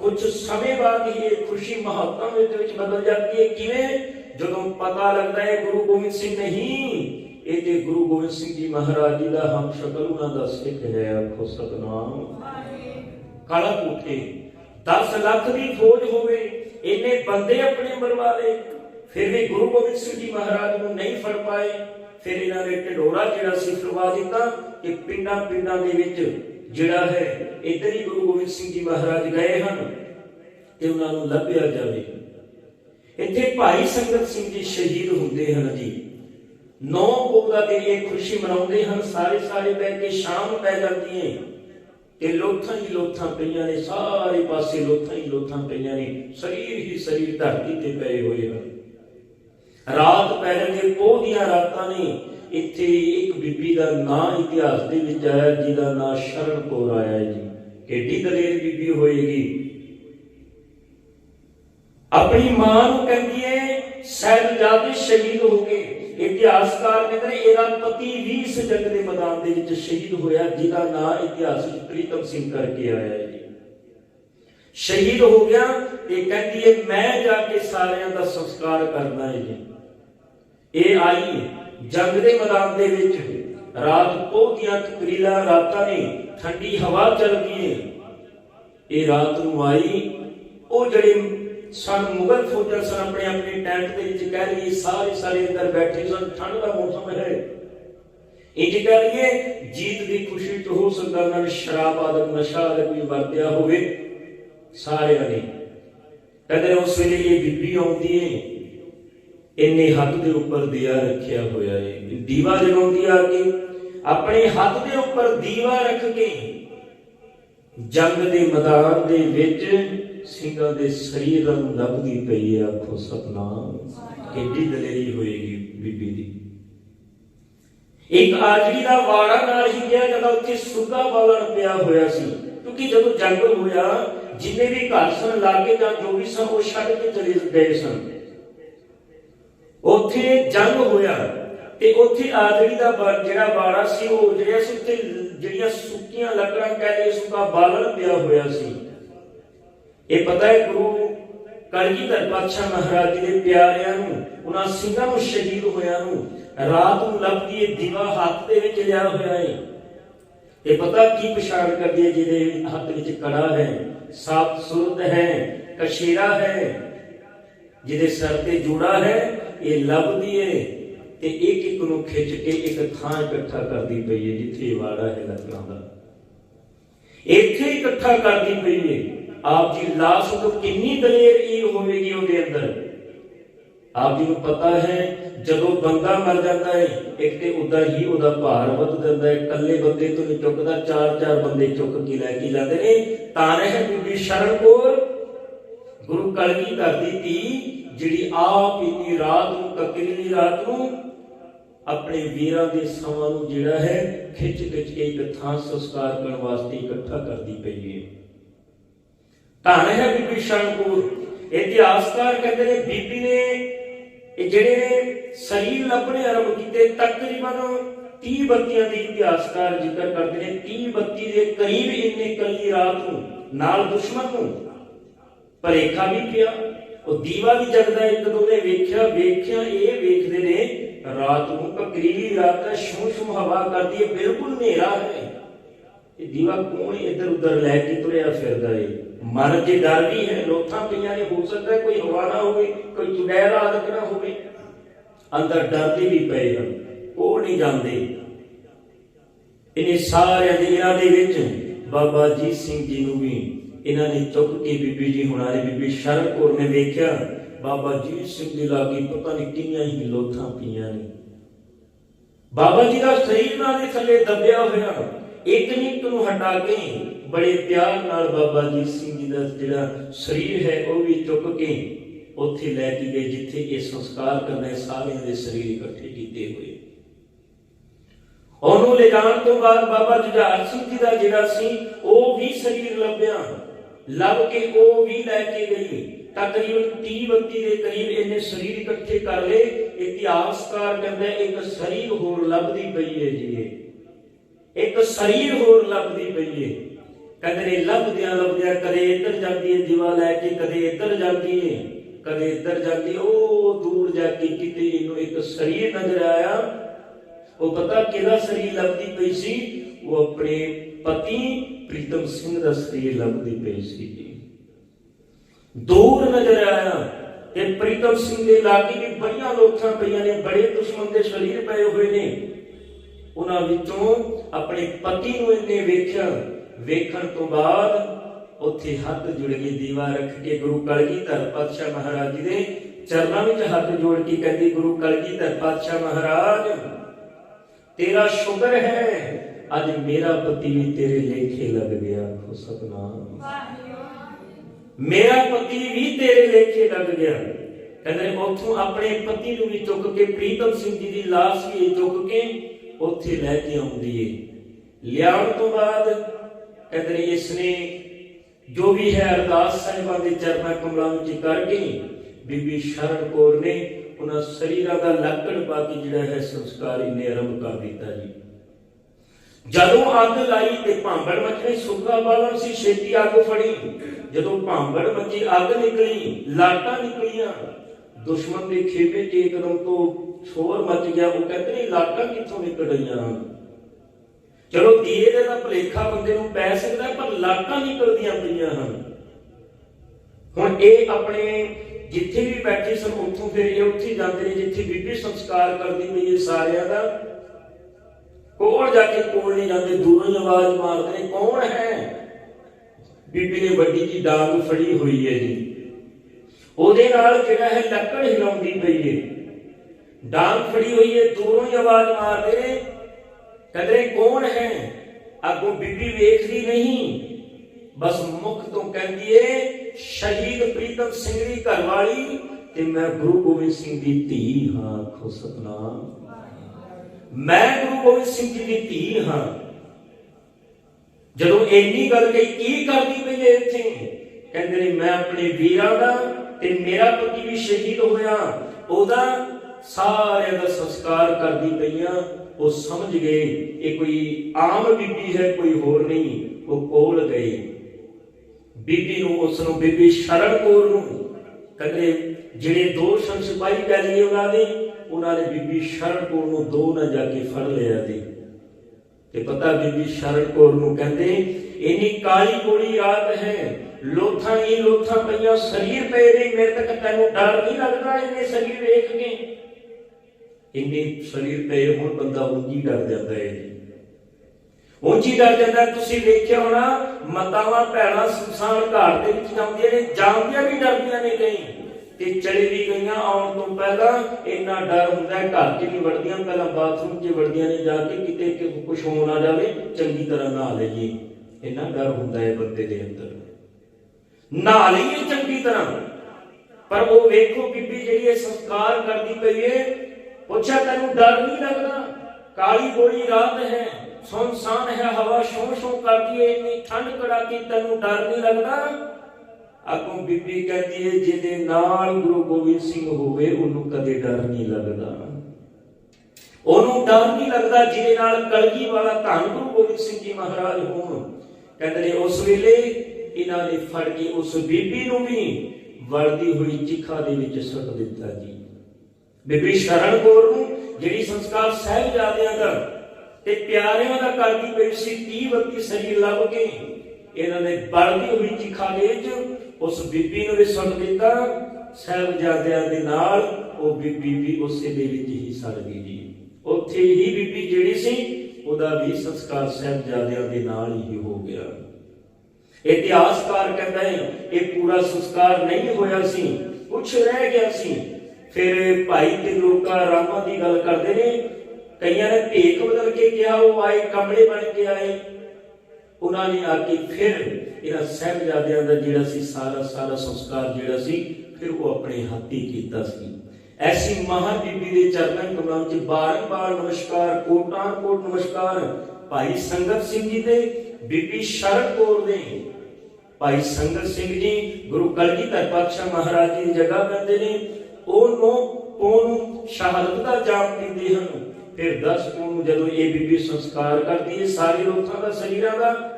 ਕੁਝ ਸਮੇਂ ਬਾਅਦ ਹੀ ਇਹ ਖੁਸ਼ੀ ਮਹੱਤਵ ਦੇ ਵਿੱਚ ਬਦਲ ਜਾਂਦੀ ਹੈ। ਕਿਵੇਂ? ਜਦੋਂ ਪਤਾ ਲੱਗਦਾ ਹੈ ਗੁਰੂ ਗੋਬਿੰਦ ਸਿੰਘ ਨਹੀਂ, ਇਹ ਤੇ ਗੁਰੂ ਗੋਬਿੰਦ ਸਿੰਘ ਜੀ ਮਹਾਰਾਜ ਜੀ ਦਾ ਹਮ ਸ਼ਕਲ ਉਹਨਾਂ ਦਾ ਸਿੱਖ ਹੈ। ਆਖੋ ਸਤਨਾਮ। ਕਾਲਾ ਕੋਠੇ 10 ਲੱਖ ਦੀ ਫੌਜ ਹੋਵੇ, ਇੰਨੇ ਬੰਦੇ ਆਪਣੇ ਮਰਵਾ ਲਏ, ਫਿਰ ਵੀ ਗੁਰੂ ਗੋਬਿੰਦ ਸਿੰਘ ਜੀ ਮਹਾਰਾਜ ਨੂੰ ਨਹੀਂ ਫੜ ਪਾਏ। ਫਿਰ ਇਹਨਾਂ ਨੇ ਢਿਡੋਰਾ ਜਿਹੜਾ ਸੀ ਫਰਵਾ ਦਿੱਤਾ ਕਿ ਪਿੰਡਾਂ ਪਿੰਡਾਂ ਦੇ ਵਿੱਚ ਜਿਹੜਾ ਹੈ, ਇੱਧਰ ਹੀ ਗੁਰੂ ਗੋਬਿੰਦ ਸਿੰਘ ਜੀ ਮਹਾਰਾਜ ਗਏ ਹਨ ਤੇ ਉਹਨਾਂ ਨੂੰ ਲੱਭਿਆ ਜਾਵੇ। ਇੱਥੇ ਭਾਈ ਸੰਗਤ ਸਿੰਘ ਜੀ ਸ਼ਹੀਦ ਹੁੰਦੇ ਹਨ ਜੀ। ਨੌ ਪੋਹ ਦਾ ਦਿਨ ਖੁਸ਼ੀ ਮਨਾਉਂਦੇ ਹਨ, ਸਾਰੇ ਸਾਰੇ ਬਹਿ ਕੇ ਸ਼ਾਮ ਪੈ ਜਾਂਦੀ ਹੈ। ਤੇ ਲੋਥਾਂ ਹੀ ਲੋਥਾਂ ਪਈਆਂ ਨੇ, ਸਾਰੇ ਪਾਸੇ ਲੋਥਾਂ ਹੀ ਲੋਥਾਂ ਪਈਆਂ ਨੇ, ਸਰੀਰ ਹੀ ਸਰੀਰ ਧਰਤੀ ਤੇ ਪਏ ਹੋਏ ਹਨ। ਰਾਤ ਪੈ ਜਾਂਦੇ ਪੋਹ ਦੀਆਂ ਰਾਤਾਂ ਨੇ ਇੱਥੇ ਇੱਕ ਬੀਬੀ ਦਾ ਨਾਂ ਇਤਿਹਾਸ ਦੇ ਵਿੱਚ ਆਇਆ, ਜਿਹਦਾ ਨਾਂ ਸ਼ਰਨ ਕੌਰ ਆਇਆ ਜੀ। ਕਿੱਡੀ ਦਲੇਰ ਬੀਬੀ ਹੋਏਗੀ? ਆਪਣੀ ਮਾਂ ਨੂੰ ਕਹਿੰਦੀ ਹੈ ਸਹਿਬਜ਼ਾਦੇ ਸ਼ਹੀਦ ਹੋ ਗਏ ਇਤਿਹਾਸਕਾਰ ਕਹਿੰਦੇ, ਇਹਦਾ ਪਤੀ ਵੀ ਇਸ ਦੇ ਮੈਦਾਨ ਦੇ ਵਿੱਚ ਸ਼ਹੀਦ ਹੋਇਆ, ਜਿਹਦਾ ਨਾਂ ਇਤਿਹਾਸ ਵਿੱਚ ਪ੍ਰੀਤਮ ਸਿੰਘ ਕਰਕੇ ਆਇਆ ਹੈ ਸ਼ਹੀਦ ਹੋ ਗਿਆ ਤੇ ਕਹਿੰਦੀ ਹੈ ਮੈਂ ਜਾ ਕੇ ਸਾਰਿਆਂ ਦਾ ਸੰਸਕਾਰ ਕਰਨਾ ਹੈ ਜੀ। ਇਹ ਆਈ ਜੰਗ ਦੇ ਮੈਦਾਨ ਦੇ ਵਿੱਚ ਰਾਤ ਪੋਹਦੀਆਂ ਤਕਰੀਲਾ ਰਾਤਾਂ ਨੇ ਠੰਡੀ ਹਵਾ ਚੱਲਦੀ ਹੈ ਇਹ ਰਾਤ ਨੂੰ ਆਈ, ਉਹ ਜਿਹੜੇ ਸਨ, ਮੁਗਲ ਫੌਜਾਂ ਸਨ, ਆਪਣੇ ਆਪਣੇ ਟੈਂਟ ਦੇ ਵਿੱਚ ਕਹਿ ਲਈਏ, ਸਾਰੇ ਸਾਰੇ ਅੰਦਰ ਬੈਠੇ ਸਨ, ਠੰਡ ਦਾ ਮੌਸਮ ਹੈ। ਇੰਜ ਕਹਿ ਲਈਏ, ਜੀਤ ਦੀ ਖੁਸ਼ੀ ਚ ਹੋ ਸਕਦਾ ਉਹਨਾਂ ਸ਼ਰਾਬ ਆਦਿ ਨਸ਼ਾ ਆਦਿ ਕੋਈ ਵਰਤਿਆ ਹੋਵੇ। ਸਾਰਿਆਂ ਨੇ। ਕਹਿੰਦੇ ਨੇ ਉਸ ਵੇਲੇ ਇਹ ਬੀਬੀ ਆਉਂਦੀ ਹੈ ਇੰਨੇ ਹੱਥ ਦੇ ਉੱਪਰ ਦੀਆ ਰੱਖਿਆ ਹੋਇਆ ਹੈ ਦੀਵਾ ਜਗਾਉਂਦੀ ਆ ਕੇ ਆਪਣੇ ਹੱਥ ਦੇ ਉੱਪਰ ਦੀਵਾ ਰੱਖ ਕੇ ਜੰਗ ਦੇ ਮੈਦਾਨ ਦੇ ਵਿੱਚ ਸਿੰਘਾਂ ਦੇ ਸਰੀਰ ਨੂੰ ਲੱਭਦੀ ਪਈ ਹੈ ਆਖੋ ਸਤਨਾਮ, ਕਿੱਡੀ ਦਲੇਰੀ ਹੋਏਗੀ ਬੀਬੀ ਦੀ। ਇੱਕ ਆਜੜੀ ਦਾ ਵਾੜਾ ਨਾਲ ਹੀ ਗਿਆ ਜਦੋਂ ਉੱਥੇ ਸੁੱਕਾ ਬਾਲਣ ਪਿਆ ਹੋਇਆ ਸੀ। ਕਿਉਂਕਿ ਜਦੋਂ ਜੰਗ ਹੋਇਆ, ਜਿੰਨੇ ਵੀ ਘਰ ਸਨ, ਲਾਗੇ ਜਾਂ ਜੋ ਵੀ ਸਨ, ਉਹ ਛੱਡ ਕੇ ਚਲੇ ਗਏ ਸਨ। ਉੱਥੇ ਜੰਗ ਹੋਇਆ ਤੇ ਉੱਥੇ ਆਦੜੀ ਦਾ ਜਿਹੜਾ ਬਾੜਾ ਸੀ, ਉਹ ਜਿਹੜਾ ਸੀ ਉੱਤੇ ਜਿਹੜੀਆਂ ਸੁੱਕੀਆਂ ਲੱਕੜਾਂ ਕਹਿੰਦੇ ਸੁੱਕਾ ਬਾਲਣ ਪਿਆ ਹੋਇਆ ਸੀ। ਇਹ ਪਤਾ ਹੈ ਗੁਰੂ ਕਲਗੀਧਰ ਪਾਤਸ਼ਾਹ ਮਹਾਰਾਜ ਜੀ ਦੇ ਪਿਆਰਿਆਂ ਨੂੰ, ਉਹਨਾਂ ਸਿੰਘਾਂ ਨੂੰ ਸ਼ਹੀਦ ਹੋਇਆਂ ਨੂੰ ਰਾਤ ਨੂੰ ਲੱਭਦੀ ਇਹ ਦੀਵਾ ਹੱਥ ਦੇ ਵਿੱਚ ਲਿਆ ਹੋਇਆ ਹੈ। ਇਹ ਪਤਾ ਕੀ ਪਛਾਣ ਕਰਦੀ ਹੈ ਜਿਹਦੇ ਹੱਥ ਵਿੱਚ ਕੜਾ ਹੈ, ਸਾਫ਼ ਸੁਰਤ ਹੈ ਕਸ਼ੀਰਾ ਹੈ, ਜਿਹਦੇ ਸਰ ਤੇ ਜੂੜਾ ਹੈ ਇਹ ਲੱਭਦੀ ਹੈ ਤੇ ਇੱਕ ਇੱਕ ਨੂੰ ਖਿੱਚ ਕੇ ਇੱਕ ਥਾਂ ਇਕੱਠਾ ਕਰਦੀ ਪਈ ਹੈ ਜਿੱਥੇ ਵਾੜਾ ਹੈ ਲੱਕੜਾਂ ਦਾ। ਇੱਥੇ ਇਕੱਠਾ ਕਰਦੀ ਪਈ ਹੈ ਆਪ ਜੀ ਲਾਸ਼ ਤੋਂ ਕਿੰਨੀ ਦਲੇਰ ਹੋਵੇਗੀ ਉਹਦੇ ਅੰਦਰ? ਆਪ ਜੀ ਨੂੰ ਪਤਾ ਹੈ, ਜਦੋਂ ਬੰਦਾ ਮਰ ਜਾਂਦਾ ਹੈ ਇੱਕ ਤੇ ਉਦਾਂ ਹੀ ਉਹਦਾ ਭਾਰ ਵੱਧ ਜਾਂਦਾ ਹੈ ਇਕੱਲੇ ਬੰਦੇ ਤੋਂ ਨਹੀਂ ਚੁੱਕਦਾ, ਚਾਰ ਚਾਰ ਬੰਦੇ ਚੁੱਕ ਕੇ ਲੈ ਕੇ ਜਾਂਦੇ ਨੇ। ਤਾਂ ਰਹਿ ਬੀਬੀ ਸ਼ਰਨ ਕੋਲ। ਗੁਰੂ ਕਲਗੀ ਕਰਦੀ ਤੀ ਜਿਹੜੀ ਆਪ ਇੰਨੀ ਰਾਤ ਨੂੰ ਤਕਰੀਲੀ ਰਾਤ ਨੂੰ ਆਪਣੇ ਵੀਰਾਂ ਦੇ ਸਮਾਂ ਨੂੰ ਜਿਹੜਾ ਹੈ ਖਿੱਚ ਖਿੱਚ ਕੇ ਇੱਕ ਥਾਂ ਸੰਸਕਾਰ ਕਰਨ ਵਾਸਤੇ ਇਕੱਠਾ ਕਰਦੀ ਪਈ ਹੈ। ਧੰਨ ਹੈ ਬੀਬੀ ਸ਼ਰਨਪੁਰ। ਇਤਿਹਾਸਕਾਰ ਕਹਿੰਦੇ ਨੇ, ਬੀਬੀ ਨੇ ਇਹ ਜਿਹੜੇ ਸਰੀਰ ਲੱਭਣੇ ਆਰੰਭ ਕੀਤੇ, ਤਕਰੀਬਨ 30 ਬੱਤੀਆਂ ਦੀ ਇਤਿਹਾਸਕਾਰ ਜ਼ਿਕਰ ਕਰਦੇ ਨੇ 30 ਬੱਤੀ ਦੇ ਕਰੀਬ ਇੰਨੇ ਕੱਲੀ ਰਾਤ ਨੂੰ, ਨਾਲ ਦੁਸ਼ਮਣ ਨੂੰ ਭਰੇਖਾ ਵੀ ਪਿਆ। ਉਹ ਦੀਵਾ ਵੀ ਜਗਦਾ ਇੱਕ ਦੋ ਨੇ ਵੇਖਿਆ ਵੇਖਿਆ, ਇਹ ਵੇਖਦੇ ਨੇ, ਰਾਤ ਨੂੰ ਤਕਰੀਬੀ ਰਾਤ ਹੈ ਸ਼ੂ ਸ਼ੂ ਹਵਾ ਕਰਦੀ ਹੈ, ਬਿਲਕੁਲ ਹਨੇਰਾ ਹੈ। ਇਹ ਦੀਵਾ ਕੌਣ ਇੱਧਰ ਉੱਧਰ ਲੈ ਕੇ ਤੁਰਿਆ ਫਿਰਦਾ ਏ ਮਨ ਜੇ ਡਰ ਵੀ ਹੈ ਲੋਥਾਂ ਪਈਆਂ ਨੇ, ਹੋ ਸਕਦਾ ਕੋਈ ਹਵਾ ਨਾ ਹੋਵੇ, ਕੋਈ ਚੁੜੈਲ ਆਦਿਕ ਨਾ ਹੋਵੇ। ਅੰਦਰ ਡਰਦੇ ਵੀ ਪਏ ਹਨ, ਉਹ ਨਹੀਂ ਜਾਂਦੇ। ਇਹਨੇ ਸਾਰਿਆਂ ਦੇ ਦੇ ਵਿੱਚ ਬਾਬਾ ਜੀਤ ਸਿੰਘ ਜੀ ਨੂੰ ਵੀ ਇਹਨਾਂ ਨੇ ਚੁੱਕ ਕੇ ਬੀਬੀ ਜੀ ਹੁਣਾਂ ਨੇ ਬੀਬੀ ਸ਼ਰਨ ਕੌਰ ਨੇ ਵੇਖਿਆ, ਬਾਬਾ ਜੀਤ ਸਿੰਘ ਦੇ ਲਾਗੇ ਪਤਾ ਨਹੀਂ ਕਿੰਨੀਆਂ ਹੀ ਲੋਥਾਂ ਪਈਆਂ ਨੇ। ਬਾਬਾ ਜੀ ਦਾ ਸਰੀਰ ਨਾਲ ਦੇ ਥੱਲੇ ਦੱਬਿਆ ਹੋਇਆ, ਇੱਕ ਨਿੱਕ ਨੂੰ ਹਟਾ ਕੇ ਬੜੇ ਪਿਆਰ ਨਾਲ ਬਾਬਾ ਜੀਤ ਸਿੰਘ ਜੀ ਦਾ ਜਿਹੜਾ ਸਰੀਰ ਹੈ ਉਹ ਵੀ ਚੁੱਕ ਕੇ ਉੱਥੇ ਲੈ ਕੇ ਗਏ, ਜਿੱਥੇ ਇਹ ਸੰਸਕਾਰ ਕਰਨੇ ਸਾਰਿਆਂ ਦੇ ਸਰੀਰ ਇਕੱਠੇ ਕੀਤੇ ਹੋਏ। ਉਹਨੂੰ ਲੈ ਜਾਣ ਤੋਂ ਬਾਅਦ ਬਾਬਾ ਜੁਝਾਰ ਸਿੰਘ ਜੀ ਦਾ ਜਿਹੜਾ ਸੀ, ਉਹ ਵੀ ਸਰੀਰ ਲੱਭਿਆ। ਲੱਭ ਕੇ ਉਹ ਵੀ ਲੈ ਕੇ ਗਈ। ਤਕਰੀਬਨ 30 ਬੱਤੀ ਦੇ ਕਰੀਬ ਇਹਨੇ ਸਰੀਰ ਇਕੱਠੇ ਕਰ ਲਏ। ਇਤਿਹਾਸਕਾਰ ਕਹਿੰਦੇ ਇੱਕ ਸਰੀਰ ਹੋਰ ਲੱਭਦੀ ਪਈ ਹੈ ਜੀ ਇੱਕ ਸਰੀਰ ਹੋਰ ਲੱਭਦੀ ਪਈ ਹੈ। ਕਹਿੰਦੇ ਲੱਭਦਿਆਂ ਲੱਭਦਿਆਂ ਕਦੇ ਇੱਧਰ ਜਾਂਦੀ ਹੈ, ਦੀਵਾ ਲੈ ਕੇ ਕਦੇ ਇੱਧਰ ਜਾਂਦੀ ਏ ਕਦੇ ਇੱਧਰ ਜਾਂਦੀ ਉਹ ਦੂਰ ਜਾ ਕੇ ਕਿਤੇ ਇਹਨੂੰ ਇੱਕ ਸਰੀਰ ਨਜ਼ਰ ਆਇਆ। ਉਹ ਪਤਾ ਕਿਹਦਾ ਸਰੀਰ ਲੱਭਦੀ ਪਈ ਸੀ? ਉਹ ਆਪਣੇ ਪਤੀ ਪ੍ਰੀਤਮ ਸਿੰਘ ਦਾ ਸਰੀਰ ਲੱਭਦੀ ਪਈ ਸੀ। ਜੀ ਦੂਰ ਨਜ਼ਰ ਆਇਆ ਤੇ ਪ੍ਰੀਤਮ ਸਿੰਘ ਦੇ ਲਾਗੇ ਵੀ ਬੜੀਆਂ ਲੋਕਾਂ ਪਈਆਂ ਨੇ, ਬੜੇ ਦੁਸ਼ਮਣ ਦੇ ਸਰੀਰ ਪਏ ਹੋਏ ਨੇ। ਉਹਨਾਂ ਵਿੱਚੋਂ ਆਪਣੇ ਪਤੀ ਨੂੰ ਇਹਨੇ ਵੇਖਿਆ। ਵੇਖਣ ਤੋਂ ਬਾਅਦ ਉੱਥੇ ਹੱਥ ਜੁੜ ਕੇ ਦੀਵਾ ਰੱਖ ਕੇ ਗੁਰੂ ਕਲਗੀਧਰ ਪਾਤਸ਼ਾਹ ਮਹਾਰਾਜ ਜੀ ਦੇ ਚਰਨਾਂ ਵਿੱਚ ਹੱਥ ਜੋੜ ਕੇ ਕਹਿੰਦੀ, ਗੁਰੂ ਕਲਗੀਧਰ ਪਾਤਸ਼ਾਹ ਮਹਾਰਾਜ, ਤੇਰਾ ਸ਼ੁਕਰ ਹੈ ਅੱਜ ਮੇਰਾ ਪਤੀ ਵੀ ਤੇਰੇ ਲੇਖੇ ਲੱਗ ਗਿਆ ਖੁ ਸਤਨਾਮ। ਮੇਰਾ ਪਤੀ ਵੀ ਤੇਰੇ ਲੇਖੇ ਲੱਗ ਗਿਆ। ਕਹਿੰਦੇ ਉੱਥੋਂ ਆਪਣੇ ਪਤੀ ਨੂੰ ਵੀ ਚੁੱਕ ਕੇ ਪ੍ਰੀਤਮ ਸਿੰਘ ਜੀ ਦੀ ਲਾਸ਼ ਵੀ ਚੁੱਕ ਕੇ ਉੱਥੇ ਲੈ ਕੇ ਆਉਂਦੀ ਏ ਲਿਆਉਣ ਤੋਂ ਬਾਅਦ ਕਹਿੰਦੇ ਇਸ ਨੇ ਜੋ ਵੀ ਹੈ ਅਰਦਾਸ ਸਾਹਿਬਾਂ ਦੇ ਚਰਨਾਂ ਕਮਲਾਂ ਵਿੱਚ ਕਰਕੇ ਬੀਬੀ ਸ਼ਰਨ ਕੌਰ ਨੇ ਉਹਨਾਂ ਸਰੀਰਾਂ ਦਾ ਲੱਕੜ ਪਾ ਕੇ ਜਿਹੜਾ ਹੈ ਸੰਸਕਾਰ ਇਹਨੇ ਆਰੰਭ ਕਰ ਦਿੱਤਾ ਜੀ। ਜਦੋਂ ਅੱਗ ਲਾਈ ਤੇ ਭਾਂਬੜ ਮੱਚਣੀ ਸੁੱਕਾ ਬਾਲਣ ਸੀ, ਛੇਤੀ ਅੱਗ ਫੜੀ। ਜਦੋਂ ਭਾਂਬੜ ਮੱਚੀ ਅੱਗ ਨਿਕਲੀ, ਲਾਟਾਂ ਨਿਕਲੀਆਂ। ਦੁਸ਼ਮਣ ਦੇ ਖੇਪੇ 'ਚ ਇੱਕਦਮ ਤੋਂ ਸ਼ੋਰ ਮਚ ਗਿਆ। ਉਹ ਕਹਿੰਦੇ ਨੇ, ਲਾਟਾਂ ਕਿੱਥੋਂ ਨਿਕਲ ਰਹੀਆਂ ਚਲੋ ਦੀਏ ਦੇ ਦਾ ਭਲੇਖਾ ਬੰਦੇ ਨੂੰ ਪੈ ਸਕਦਾ, ਪਰ ਲਾਟਾਂ ਨਿਕਲਦੀਆਂ ਪਈਆਂ ਹਨ। ਹੁਣ ਇਹ ਆਪਣੇ ਜਿੱਥੇ ਵੀ ਬੈਠੇ ਸਨ, ਉੱਥੋਂ ਫਿਰ ਇਹ ਉੱਥੇ ਜਾਂਦੇ ਨੇ, ਜਿੱਥੇ ਬੀਬੀ ਸੰਸਕਾਰ ਕਰਦੀ ਪਈ ਹੈ ਸਾਰਿਆਂ ਦਾ। ਕੋਲ ਜਾ ਕੇ ਕੋਲ ਨਹੀਂ ਜਾਂਦੇ, ਦੂਰੋਂ ਹੀ ਆਵਾਜ਼ ਮਾਰਦੇ ਨੇ। ਕੌਣ ਹੈ? ਬੀਬੀ ਨੇ ਵੱਡੀ ਜੀ ਡਾਂਗ ਫੜੀ ਹੋਈ ਹੈ ਜੀ। ਉਹਦੇ ਨਾਲ ਜਿਹੜਾ ਹੈ ਲੱਕੜ ਹਿਲਾਉਂਦੀ ਪਈ ਹੈ। ਡਾਂਗ ਫੜੀ ਹੋਈ ਹੈ, ਦੂਰੋਂ ਹੀ ਆਵਾਜ਼ ਮਾਰਦੇ ਨੇ। ਕਹਿੰਦੇ ਕੌਣ ਹੈ? ਅੱਗੋਂ ਬੀਬੀ ਵੇਖਦੀ ਨਹੀਂ। ਬਸ ਮੁਖ ਤੋਂ ਕਹਿੰਦੀ ਏ, ਸ਼ਹੀਦ ਪ੍ਰੀਤਮ ਸਿੰਘ ਦੀ ਘਰਵਾਲੀ ਤੇ ਮੈਂ ਗੁਰੂ ਗੋਬਿੰਦ ਸਿੰਘ ਦੀ ਧੀ ਹਾਂ ਆਖੋ ਮੈਂ ਗੁਰੂ ਗੋਬਿੰਦ ਸਿੰਘ ਜੀ ਦੀ ਧੀ ਹਾਂ। ਜਦੋਂ ਇੰਨੀ ਗੱਲ ਕਹੀ, ਕੀ ਕਰਦੀ ਪਈ ਏ ਇੱਥੇ? ਕਹਿੰਦੇ ਨੇ, ਮੈਂ ਆਪਣੇ ਵੀਰਾਂ ਦਾ ਤੇ ਮੇਰਾ ਪਤੀ ਵੀ ਸ਼ਹੀਦ ਹੋਇਆ। ਉਹਦਾ ਸਾਰਿਆਂ ਦਾ ਸੰਸਕਾਰ ਕਰਦੀ ਪਈਆਂ ਉਹ ਸਮਝ ਗਏ ਇਹ ਕੋਈ ਆਮ ਬੀਬੀ ਹੈ, ਕੋਈ ਹੋਰ ਨਹੀਂ। ਉਹ ਕੋਲ ਗਏ। ਬੀਬੀ ਨੂੰ, ਉਸ ਨੂੰ, ਬੀਬੀ ਸ਼ਰਨ ਕੌਰ ਨੂੰ। ਕਹਿੰਦੇ ਜਿਹੜੇ ਦੋ ਸ਼ਮ ਸਿਪਾਹੀ ਪੈ ਉਹਨਾਂ ਦੇ ਉਹਨਾਂ ਨੇ ਬੀਬੀ ਸ਼ਰਨ ਕੌਰ ਨੂੰ ਦੋ ਨਾ ਜਾ ਕੇ ਫੜ ਲਿਆ ਸੀ। ਤੇ ਪਤਾ ਬੀਬੀ ਸ਼ਰਨ ਕੌਰ ਨੂੰ ਕਹਿੰਦੇ, ਇੰਨੀ ਕਾਲੀ ਕੋਲੀ ਰਾਤ ਹੈ, ਲੋਥਾਂ ਹੀ ਲੋਥਾਂ ਪਈਆਂ, ਸਰੀਰ ਪਏ ਨੇ, ਮੇਰੇ ਤੱਕ ਤੈਨੂੰ ਡਰ ਨਹੀਂ ਲੱਗਦਾ ਇੰਨੇ ਸਰੀਰ ਵੇਖ ਕੇ? ਇੰਨੇ ਸਰੀਰ ਪਏ ਹੁਣ, ਬੰਦਾ ਉਂਝੀ ਡਰ ਜਾਂਦਾ ਹੈ। ਉਂਝੀ ਡਰ ਜਾਂਦਾ, ਤੁਸੀਂ ਵੇਖਿਆ ਹੋਣਾ, ਮਤਾਵਾਂ, ਭੈਣਾਂ ਸੰਸਾਰ ਘਾਟ ਦੇ ਵਿੱਚ ਜਾਂਦੀਆਂ ਨੇ, ਜਾਂਦੀਆਂ ਵੀ ਡਰਦੀਆਂ ਨੇ ਕਈ। ਤੇ ਚਲੇ ਵੀ ਗਈਆਂ ਆਉਣ ਤੋਂ ਪਹਿਲਾਂ ਇੰਨਾ ਡਰ ਹੁੰਦਾ ਹੈ, ਘਰ 'ਚ ਨਹੀਂ ਵੜਦੀਆਂ, ਪਹਿਲਾਂ ਬਾਥਰੂਮ 'ਚ ਵੜਦੀਆਂ ਨੇ, ਜਾ ਕੇ ਕਿਤੇ ਕੁਝ ਹੋ ਨਾ ਜਾਵੇ, ਚੰਗੀ ਤਰ੍ਹਾਂ ਨਹਾ ਲਈਏ। ਇੰਨਾ ਡਰ ਹੁੰਦਾ ਹੈ ਬੰਦੇ ਦੇ ਅੰਦਰ। ਨਹਾ ਲਈਏ ਚੰਗੀ ਤਰ੍ਹਾਂ। ਪਰ ਉਹ ਵੇਖੋ ਬੀਬੀ ਜਿਹੜੀ ਇਹ ਸੰਸਕਾਰ ਕਰਦੀ ਪਈ ਏ, ਪੁੱਛਿਆ ਤੈਨੂੰ ਡਰ ਨਹੀਂ ਲੱਗਦਾ? ਕਾਲੀ ਗੋਲੀ ਰਾਤ ਹੈ ਸੁਨਸਾਨ ਹੈ, ਹਵਾ ਸ਼ੋਂ ਸ਼ੋਂ ਕਰਦੀ ਏ, ਇੰਨੀ ਠੰਡ ਕੜਾਕੀ ਤੈਨੂੰ ਡਰ ਨਹੀਂ ਲੱਗਦਾ? ਅੱਗੋਂ ਬੀਬੀ ਕਹਿੰਦੀ ਏ, ਜਿਹਦੇ ਨਾਲ ਗੁਰੂ ਗੋਬਿੰਦ ਸਿੰਘ ਹੋਵੇ, ਉਹਨੂੰ ਕਦੇ ਡਰ ਨਹੀਂ ਲੱਗਦਾ। ਉਹਨੂੰ ਡਰ ਨਹੀਂ ਲੱਗਦਾ ਜਿਹਦੇ ਨਾਲ ਕਲਗੀ ਵਾਲਾ ਧੰਨ ਗੁਰੂ ਗੋਬਿੰਦ ਸਿੰਘ ਜੀ ਮਹਾਰਾਜ ਹੋਣ। ਕਹਿੰਦੇ ਨੇ, ਉਸ ਵੇਲੇ ਇਹਨਾਂ ਨੇ ਫੜ ਕੇ ਉਸ ਬੀਬੀ ਨੂੰ ਵੀ ਵਰਦੀ ਹੋਈ ਚਿਖਾ ਦੇ ਵਿੱਚ ਸੁੱਟ ਦਿੱਤਾ ਜੀ। ਬੀਬੀ ਸ਼ਰਨ ਕੌਰ ਨੂੰ, ਜਿਹੜੀ ਸੰਸਕਾਰ ਸਹਿਬਜ਼ਾਦਿਆਂ ਦਾ ਤੇ ਪਿਆਰਿਆਂ ਦਾ ਕਰਦੀ ਪਈ ਸੀ 30 ਬੱਤੀ ਸਰੀਰ ਲੱਭ ਕੇ, ਇਹਨਾਂ ਨੇ ਬਲਦੀ ਹੋਈ ਚਿਖਾ ਦੇ ਵਿੱਚ ਉਸ ਬੀਬੀ ਨੂੰ ਵੀ ਸੁੱਟ ਦਿੱਤਾ, ਸਹਿਬਜ਼ਾਦਿਆਂ ਦੇ ਨਾਲ ਉਹ ਬੀਬੀ ਵੀ ਉਸੇ ਦੇ ਵਿੱਚ ਹੀ ਸੜ ਗਈ ਜੀ। ਉੱਥੇ ਹੀ ਬੀਬੀ ਜਿਹੜੀ ਸੀ, ਉਹਦਾ ਵੀ ਸੰਸਕਾਰ ਸਹਿਬਜ਼ਾਦਿਆਂ ਦੇ ਨਾਲ ਹੀ ਹੋ ਗਿਆ। ਇਤਿਹਾਸਕਾਰ ਕਹਿੰਦਾ ਹੈ, ਇਹ ਪੂਰਾ ਸੰਸਕਾਰ ਨਹੀਂ ਹੋਇਆ ਸੀ ਕੁਝ ਰਹਿ ਗਿਆ ਸੀ। ਫਿਰ ਭਾਈ ਤੇ ਲੋਕਾਂ ਰਾਮਾਂ ਦੀ ਗੱਲ ਕਰਦੇ ਨੇ, ਕਈਆਂ ਨੇ ਭੇਖ ਬਦਲ ਕੇ ਕਿਹਾ, ਉਹ ਆਏ, ਕਮਲੇ ਬਣ ਕੇ ਆਏ। ਉਹਨਾਂ ਨੇ ਆ ਕੇ ਫਿਰ ਇਹਨਾਂ ਸਹਿਬਜ਼ਾਦਿਆਂ ਦਾ ਜਿਹੜਾ ਸੀ ਸਾਰਾ ਸਾਰਾ ਸੰਸਕਾਰ ਜਿਹੜਾ ਸੀ, ਫਿਰ ਉਹ ਆਪਣੇ ਹੱਥੀ ਕੀਤਾ ਸੀ। ਐਸੀ ਮਹਾਨ ਬੀਬੀ ਦੇ ਚਰਨਾਂ ਕਮਲਾਂ ਵਿੱਚ ਬਾਰ-ਬਾਰ ਨਮਸਕਾਰ ਕੋਟਾਂ ਕੋਟ ਨਮਸਕਾਰ। ਭਾਈ ਸੰਗਤ ਸਿੰਘ ਜੀ ਦੇ, ਬੀਬੀ ਸ਼ਰਨ ਕੌਰ ਦੇ। ਭਾਈ ਸੰਗਤ ਸਿੰਘ ਜੀ, ਗੁਰੂ ਕਲਗੀਧਰ ਪਾਤਸ਼ਾਹ ਮਹਾਰਾਜ ਜੀ ਦੀ ਜਗ੍ਹਾ ਪੈਂਦੇ ਨੇ। ਉਹਨੂੰ ਉਹਨੂੰ ਸ਼ਹਾਦਤ ਦਾ ਜਾਪ ਦਿੰਦੇ ਹਨ। ਫਿਰ 10 ਨੂੰ ਜਦੋਂ ਇਹ ਬੀਬੀ ਸੰਸਕਾਰ ਕਰਦੀ ਹੈ, ਸਾਰੇ ਲੋਕਾਂ ਦਾ, ਸਰੀਰਾਂ ਦਾ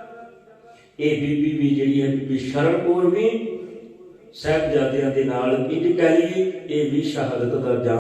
ਇਹ ਬੀਬੀ ਵੀ ਜਿਹੜੀ ਹੈ ਬੀਬੀ ਸ਼ਰਨ ਕੌਰ ਵੀ ਸਾਹਿਬਜ਼ਾਦਿਆਂ ਦੇ ਨਾਲ ਇੰਜ ਕਹਿ ਲਈਏ, ਇਹ ਵੀ ਸ਼ਹਾਦਤ ਦਾ ਜਾਪ